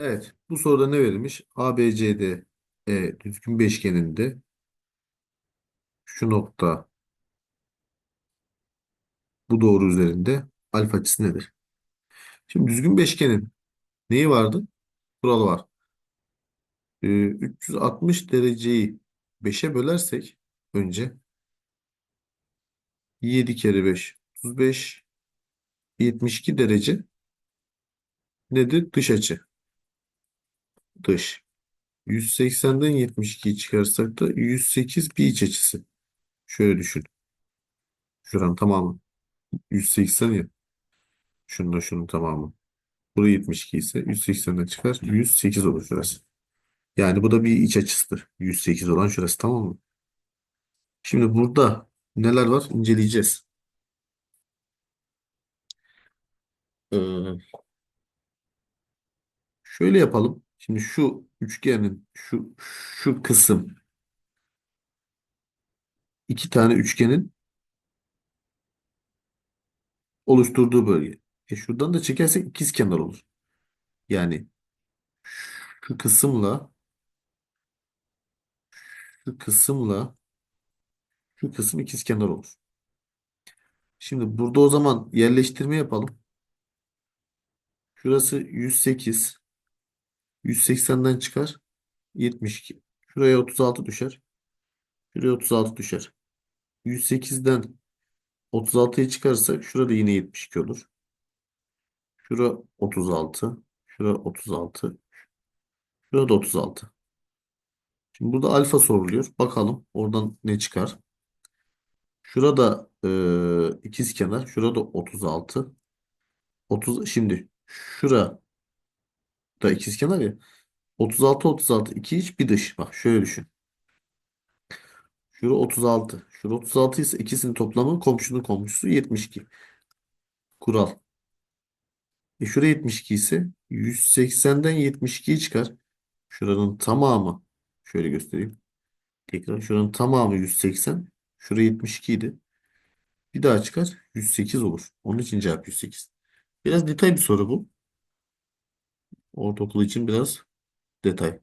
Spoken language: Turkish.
Evet. Bu soruda ne verilmiş? ABCD e, düzgün beşgeninde şu nokta bu doğru üzerinde alfa açısı nedir? Şimdi düzgün beşgenin neyi vardı? Kuralı var. Ee, 360 dereceyi 5'e bölersek önce 7 kere 5 35 72 derece nedir? Dış açı. Dış. 180'den 72'yi çıkarsak da 108 bir iç açısı. Şöyle düşün. Şuranın tamamı. 180 ya. Şununla şunun tamamı. Burası 72 ise 180'den çıkar. 108 olur şurası. Yani bu da bir iç açısıdır. 108 olan şurası tamam mı? Şimdi burada neler var inceleyeceğiz. Ee, şöyle yapalım. Şimdi şu üçgenin şu şu kısım iki tane üçgenin oluşturduğu bölge. E şuradan da çekersek ikizkenar olur. Yani şu kısımla şu kısımla şu kısım ikizkenar olur. Şimdi burada o zaman yerleştirme yapalım. Şurası 108. 180'den çıkar. 72. Şuraya 36 düşer. Şuraya 36 düşer. 108'den 36'yı çıkarsak şurada yine 72 olur. Şura 36. Şura 36. Şurada 36. Şimdi burada alfa soruluyor. Bakalım oradan ne çıkar. Şurada e, ikizkenar. Şurada 36. 30, şimdi şurada ikizkenar ya. 36 36 2 iç bir dış. Bak şöyle düşün. Şura 36. Şura 36 ise ikisinin toplamı komşunun komşusu 72. Kural. E şura 72 ise 180'den 72'yi çıkar. Şuranın tamamı şöyle göstereyim. Tekrar şuranın tamamı 180. Şura 72 idi. Bir daha çıkar 108 olur. Onun için cevap 108. Biraz detay bir soru bu. Ortaokul için biraz detay.